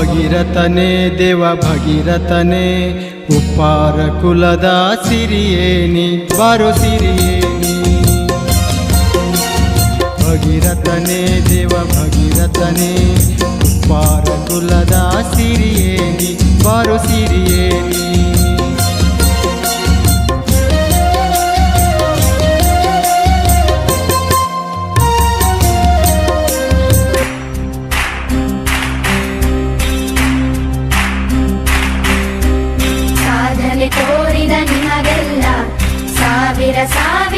ಭಗೀರಥನೇ, ದೇವ ಭಗೀರಥನೇ, ಉಪ್ಪಾರ ಕುಲದ ಸಿರಿಯೇನಿ, ಬಾರು ಸಿರಿಯೇನಿ. ಭಗೀರಥನೇ, ದೇವ ಭಗೀರಥನೇ, ಉಪ್ಪಾರ ಕುಲದ ಸಿರಿಯೇನಿ, ಬಾರು ಸಿರಿಯೇನಿ.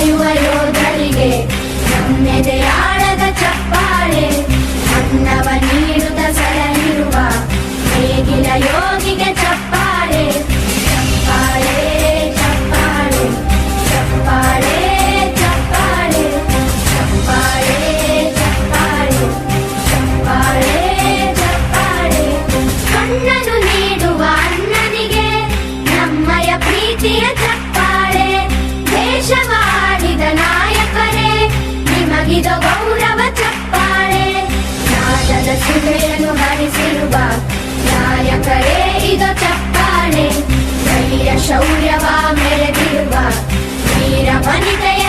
ಕಾಯುವ ಯೋಧರಿಗೆ ನಮ್ಮೆದೆಯಾಳದ ಚಪ್ಪಾಳೆ. ಅನ್ನವ ನೀಡುತ್ತ ಸಲಹಿರುವ ಹೇಗಿನ ಯೋಗಿಗೆ ಚಪ್ಪಾಳೆ. ಚಪ್ಪಾಳೆ ಚಪ್ಪಾಳೆ ಚಪ್ಪಾಳೆ ಚಪ್ಪಾಳೆ. ಚಪ್ಪಾಳೆ ಚಪ್ಪಾಳೆ ಚಪ್ಪಾಳೆ ಚಪ್ಪಾಳೆ. ಕಣ್ಣನು ನೀಡುವ ಅಣ್ಣನಿಗೆ ನಮ್ಮಯ ಪ್ರೀತಿಯ ಚಪ್ಪಾಳೆ. ಶೌರ್ಯವ ಮೆರೆದಿರುವ ವೀರ ವನಿತೆಯರ